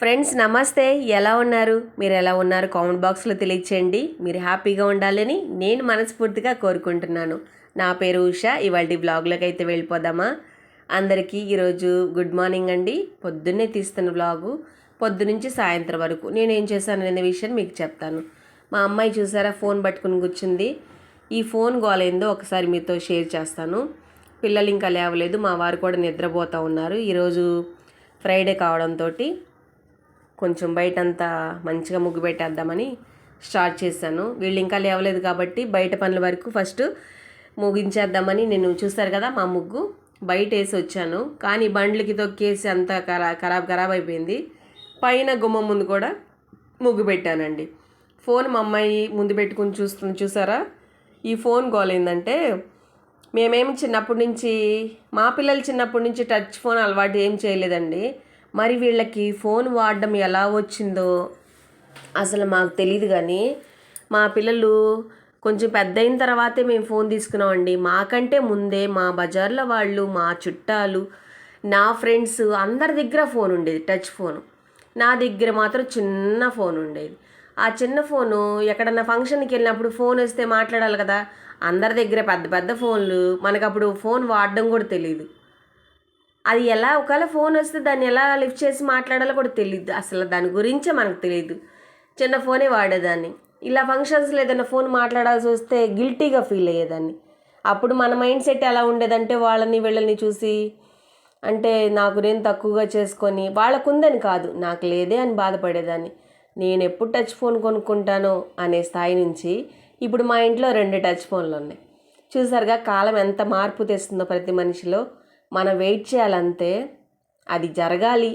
Friends నమస్తే. ఎలా ఉన్నారు? మీరు ఎలా ఉన్నారు? కామెంట్ బాక్స్లో తెలియచేయండి. మీరు హ్యాపీగా ఉండాలని నేను మనస్ఫూర్తిగా కోరుకుంటున్నాను. నా పేరు ఉష. ఇవాళ బ్లాగ్లోకి అయితే వెళ్ళిపోదామా? అందరికీ ఈరోజు గుడ్ మార్నింగ్ అండి. పొద్దున్నే తీస్తున్న బ్లాగు పొద్దునుంచి సాయంత్రం వరకు. నేను ఏం చేశాను అనే విషయం మీకు చెప్తాను. మా అమ్మాయి చూసారా? ఫోన్ పట్టుకుని కూర్చుంది. ఈ ఫోన్ గోలైందో ఒకసారి మీతో షేర్ చేస్తాను. పిల్లలు ఇంకా లేవలేదు. మా వారు కూడా నిద్రపోతూ ఉన్నారు. ఈరోజు ఫ్రైడే కావడంతో కొంచెం బయటంతా మంచిగా ముగ్గు పెట్టేద్దామని స్టార్ట్ చేశాను. వీళ్ళు ఇంకా లేవలేదు కాబట్టి బయట పనుల వరకు ఫస్ట్ ముగించేద్దామని నేను చూస్తారు కదా మా ముగ్గు. బయట వేసి వచ్చాను. కానీ బండ్లకి తొక్కేసి అంత ఖరా ఖరాబ్ ఖరాబ్ అయిపోయింది. పైన గుమ్మం ముందు కూడా ముగ్గు పెట్టానండి. ఫోన్ మా అమ్మాయి ముందు పెట్టుకుని చూస్తుంది చూసారా? ఈ ఫోన్ గోల్ ఏంటంటే మేమేమి చిన్నప్పటి నుంచి మా పిల్లలు చిన్నప్పటి నుంచి టచ్ ఫోన్ అలవాటు ఏం చేయలేదండి. మరి వీళ్ళకి ఫోన్ వాడడం ఎలా వచ్చిందో అసలు మాకు తెలియదు కానీ మా పిల్లలు కొంచెం పెద్ద అయిన తర్వాతే మేము ఫోన్ తీసుకున్నామండి. మాకంటే ముందే మా బజార్లో వాళ్ళు మా చుట్టాలు నా ఫ్రెండ్స్ అందరి దగ్గర ఫోన్ ఉండేది టచ్ ఫోన్. నా దగ్గర మాత్రం చిన్న ఫోన్ ఉండేది. ఆ చిన్న ఫోను ఎక్కడన్నా ఫంక్షన్కి వెళ్ళినప్పుడు ఫోన్ వస్తే మాట్లాడాలి కదా. అందరి దగ్గర పెద్ద పెద్ద ఫోన్లు మనకు అప్పుడు ఫోన్ వాడడం కూడా తెలియదు అది ఎలా ఒకవేళ ఫోన్ వస్తే దాన్ని ఎలా లిఫ్ట్ చేసి మాట్లాడాలో కూడా తెలియదు అసలు దాని గురించే మనకు తెలియదు చిన్న ఫోనే వాడేదాన్ని. ఇలా ఫంక్షన్స్లో ఏదైనా ఫోన్ మాట్లాడాల్సి వస్తే గిల్టీగా ఫీల్ అయ్యేదాన్ని. అప్పుడు మన మైండ్ సెట్ ఎలా ఉండేదంటే వాళ్ళని వీళ్ళని చూసి అంటే నాకు నేను తక్కువగా చేసుకొని వాళ్ళకుందని కాదు నాకు లేదే అని బాధపడేదాన్ని. నేను ఎప్పుడు టచ్ ఫోన్ కొనుక్కుంటానో అనే స్థాయి నుంచి ఇప్పుడు మా ఇంట్లో రెండు టచ్ ఫోన్లు ఉన్నాయి. చూసారుగా కాలం ఎంత మార్పు తెస్తుందో ప్రతి మనిషిలో. మనం వెయిట్ చేయాలంతే అది జరగాలి.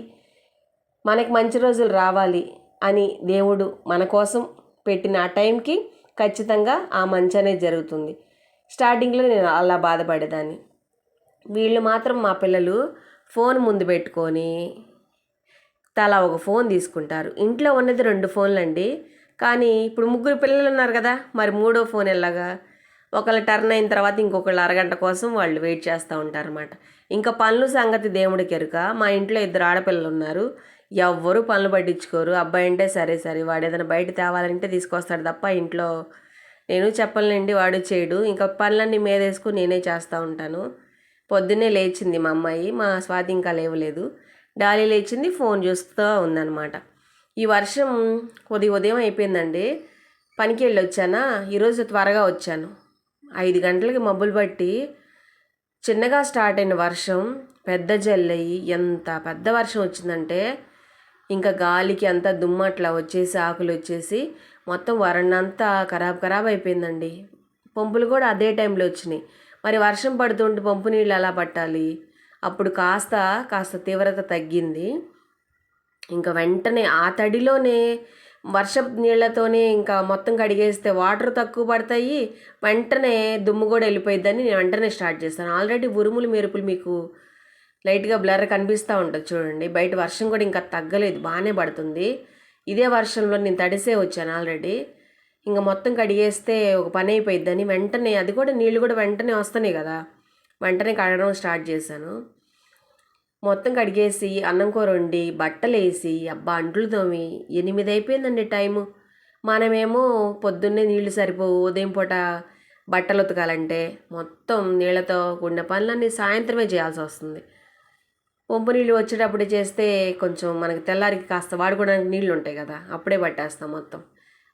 మనకి మంచి రోజులు రావాలి అని దేవుడు మన కోసం పెట్టిన ఆ టైంకి ఖచ్చితంగా ఆ మంచి అనేది జరుగుతుంది. స్టార్టింగ్లో నేను అలా బాధపడేదాన్ని. వీళ్ళు మాత్రం మా పిల్లలు ఫోన్ ముందు పెట్టుకొని తలా ఒక ఫోన్ తీసుకుంటారు. ఇంట్లో ఉన్నది రెండు ఫోన్లు అండి. కానీ ఇప్పుడు ముగ్గురు పిల్లలు ఉన్నారు కదా మరి మూడో ఫోన్ ఎలాగా? ఒకళ్ళు టర్న్ అయిన తర్వాత ఇంకొకళ్ళు అరగంట కోసం వాళ్ళు వెయిట్ చేస్తూ ఉంటారన్నమాట. ఇంకా పనులు సంగతి దేవుడికి ఎరుక. మా ఇంట్లో ఇద్దరు ఆడపిల్లలు ఉన్నారు. ఎవ్వరు పనులు పట్టించుకోరు. అబ్బాయి అంటే సరే సరే. వాడు ఏదైనా బయట తేవాలంటే తీసుకొస్తాడు తప్ప ఇంట్లో నేను చెప్పలేండి వాడు చేయడు ఇంకా పనులన్నీ మీద వేసుకుని నేనే చేస్తూ ఉంటాను. పొద్దున్నే లేచింది మా అమ్మాయి. మా స్వాతి ఇంకా లేవలేదు. డాలీ లేచింది ఫోన్ చూస్తూ ఉందన్నమాట. ఈ వర్షం కొద్ది ఉదయం అయిపోయిందండి. పనికి వెళ్ళి వచ్చానా ఈరోజు త్వరగా వచ్చాను. ఐదు గంటలకి మబ్బులు పట్టి చిన్నగా స్టార్ట్ అయిన వర్షం పెద్ద జల్లయి ఎంత పెద్ద వర్షం వచ్చిందంటే ఇంకా గాలికి అంతా దుమ్ము అట్లా వచ్చేసి ఆకులు వచ్చేసి మొత్తం వరండంతా ఖరాబ్ ఖరాబ్ అయిపోయిందండి. పంపులు కూడా అదే టైంలో వచ్చినాయి. మరి వర్షం పడుతుంటే పంపు నీళ్ళు ఎలా పట్టాలి? అప్పుడు కాస్త కాస్త తీవ్రత తగ్గింది. ఇంకా వెంటనే ఆ తడిలోనే వర్షపు నీళ్ళతోనే ఇంకా మొత్తం కడిగేస్తే వాటర్ తక్కువ పడతాయి. వెంటనే దుమ్ము కూడా వెళ్ళిపోయిద్దని నేను వెంటనే స్టార్ట్ చేస్తాను. ఆల్రెడీ ఉరుములు మెరుపులు మీకు లైట్గా బ్లర్ కనిపిస్తూ ఉంటుంది చూడండి. బయట వర్షం కూడా ఇంకా తగ్గలేదు బాగానే పడుతుంది. ఇదే వర్షంలో నేను తడిసే వచ్చాను ఆల్రెడీ. ఇంకా మొత్తం కడిగేస్తే ఒక పని అయిపోయిద్దని వెంటనే అది కూడా నీళ్ళు కూడా వెంటనే వస్తున్నాయి కదా. వెంటనే కడగడం స్టార్ట్ చేశాను. మొత్తం కడిగేసి అన్నం కూర వండి బట్టలేసి అబ్బా అంట్లు తోమి ఎనిమిది అయిపోయిందండి టైము. మనమేమో పొద్దున్నే నీళ్ళు సరిపోవు ఉదయం పూట బట్టలు ఉతకాలంటే మొత్తం నీళ్ళతో కూడిన పనులన్నీ సాయంత్రమే చేయాల్సి వస్తుంది. పంపు నీళ్ళు వచ్చేటప్పుడు చేస్తే కొంచెం మనకి తెల్లారికి కాస్త వాడుకోవడానికి నీళ్ళు ఉంటాయి కదా అప్పుడే పట్టేస్తాం మొత్తం.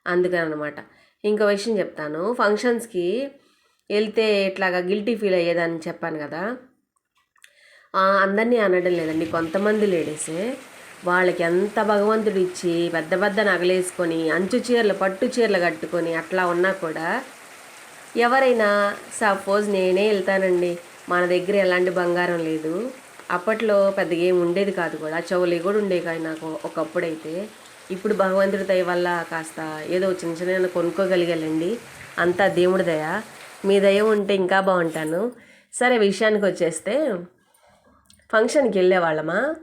అందుకని అనమాట ఇంకో విషయం చెప్తాను. ఫంక్షన్స్కి వెళ్తే ఇట్లాగా గిల్టీ ఫీల్ అయ్యేదని చెప్పాను కదా అందరినీ అనడం లేదండి. కొంతమంది లేడీసే వాళ్ళకి ఎంత భగవంతుడు ఇచ్చి పెద్ద పెద్ద నగలేసుకొని అంచు చీరలు పట్టు చీరలు కట్టుకొని అట్లా ఉన్నా కూడా ఎవరైనా సపోజ్ నేనే వెళ్తానండి. మన దగ్గర ఎలాంటి బంగారం లేదు. అప్పట్లో పెద్దగా ఏం ఉండేది కాదు కూడా. చెవులు కూడా ఉండేవి కానీ నాకు ఒకప్పుడైతే. ఇప్పుడు భగవంతుడి దయ వల్ల కాస్త ఏదో చిన్న చిన్న కొనుక్కోగలిగాలండి అంతా దేవుడి దయ. మీ దయ ఉంటే ఇంకా బాగుంటాను. సరే విషయానికి వచ్చేస్తే ఫంక్షన్కి వెళ్ళేవాళ్ళమా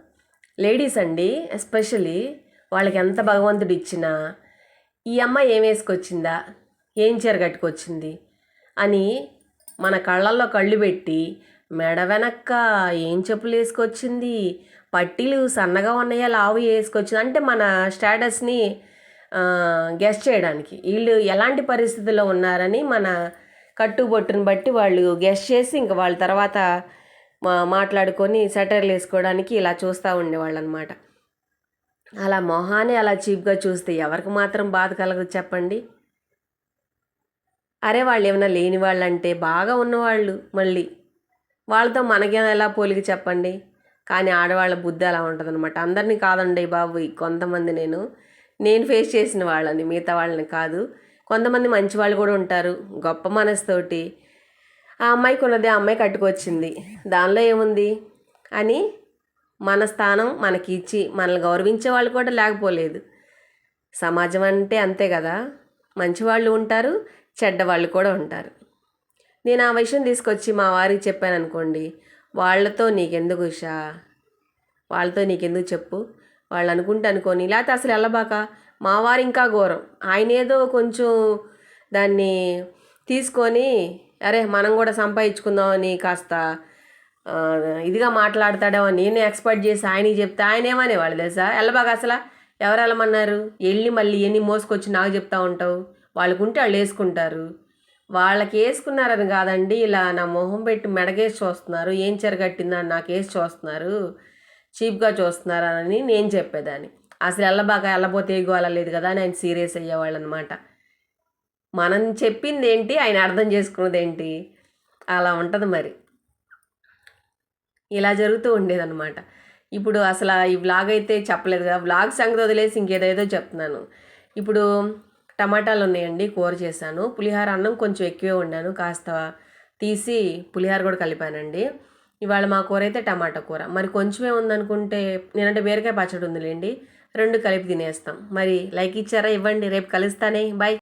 లేడీస్ అండి ఎస్పెషలీ వాళ్ళకి ఎంత భగవంతుడు ఇచ్చినా ఈ అమ్మాయి ఏం వేసుకొచ్చిందా? ఏం చీర కట్టుకొచ్చింది? అని మన కళ్ళల్లో కళ్ళు పెట్టి మెడ వెనక్క ఏం చెప్పులు వేసుకొచ్చింది? పట్టీలు సన్నగా ఉన్నాయా? లావు వేసుకొచ్చింది? అంటే మన స్టేటస్ని గెస్ట్ చేయడానికి. వీళ్ళు ఎలాంటి పరిస్థితుల్లో ఉన్నారని మన కట్టుబొట్టుని బట్టి వాళ్ళు గెస్ట్ చేసి ఇంక వాళ్ళ తర్వాత మా మాట్లాడుకొని సెటర్లు వేసుకోవడానికి ఇలా చూస్తూ ఉండేవాళ్ళు అనమాట అలా మొహాన్ని అలా చీప్గా చూస్తే ఎవరికి మాత్రం బాధ కలగదు చెప్పండి. అరే వాళ్ళు ఏమైనా లేని వాళ్ళు అంటే బాగా ఉన్నవాళ్ళు మళ్ళీ. వాళ్ళతో మనకి ఎలా పోలిక చెప్పండి. కానీ ఆడవాళ్ళ బుద్ధి అలా ఉంటుంది అనమాట అందరినీ కాదండి బాబు కొంతమంది నేను. నేను ఫేస్ చేసిన వాళ్ళని మిగతా వాళ్ళని కాదు. కొంతమంది మంచి వాళ్ళు కూడా ఉంటారు గొప్ప మనసుతోటి. ఆ అమ్మాయికి ఉన్నది ఆ అమ్మాయి కట్టుకొచ్చింది. దానిలో ఏముంది? అని మన స్థానం మనకి ఇచ్చి మనల్ని గౌరవించే వాళ్ళు కూడా లేకపోలేదు. సమాజం అంటే అంతే కదా. మంచి వాళ్ళు ఉంటారు చెడ్డ వాళ్ళు కూడా ఉంటారు. నేను ఆ విషయం తీసుకొచ్చి మా వారికి చెప్పాను అనుకోండి వాళ్ళతో నీకెందుకు ఉషా? వాళ్ళతో నీకెందుకు చెప్పు? వాళ్ళు అనుకుంటే అనుకోని. లేకపోతే అసలు వెళ్ళబాక మా వారు ఇంకా ఘోరం. ఆయన ఏదో కొంచెం దాన్ని తీసుకొని అరే మనం కూడా సంపాదించుకుందామని కాస్త ఇదిగా మాట్లాడతాడేమో. నేను ఎక్స్పర్ట్ చేసి ఆయనకి చెప్తే ఆయన ఏమనేవాళ్ళు తెలుసా? వెళ్ళబాగా అసలు? ఎవరు వెళ్ళమన్నారు? వెళ్ళి మళ్ళీ ఎన్ని మోసుకొచ్చి నాకు చెప్తా ఉంటావు? వాళ్ళకుంటే వాళ్ళు వేసుకుంటారు. వాళ్ళకి వేసుకున్నారని కాదండి ఇలా నా మొహం పెట్టి మెడగేసి చూస్తున్నారు. ఏం చెరగట్టిందని నాకు వేసి చూస్తున్నారు. చీప్గా చూస్తున్నారని నేను చెప్పేదాన్ని. అసలు వెళ్ళబాక వెళ్ళబోతే ఏ లేదు కదా? అని ఆయన సీరియస్ అయ్యేవాళ్ళు అనమాట మనం చెప్పింది ఏంటి ఆయన అర్థం చేసుకున్నది ఏంటి అలా ఉంటుంది మరి. ఇలా జరుగుతూ ఉండేదన్నమాట. ఇప్పుడు అసలు ఈ వ్లాగ్ అయితే చెప్పలేదు కదా. వ్లాగ్ సంగతి వదిలేసి ఇంకేదేదో చెప్తున్నాను. ఇప్పుడు టమాటాలు ఉన్నాయండి కూర చేశాను. పులిహార అన్నం కొంచెం ఎక్కువే వండాను. కాస్త తీసి పులిహార కూడా కలిపానండి. ఇవాళ మా కూర అయితే టమాటా కూర. మరి కొంచెమే ఉందనుకుంటే నేనంటే బీరకాయ పచ్చడి ఉందిలేండి. రెండు కలిపి తినేస్తాం. మరి లైక్ ఇచ్చారా? ఇవ్వండి. రేపు కలుస్తానే. బాయ్.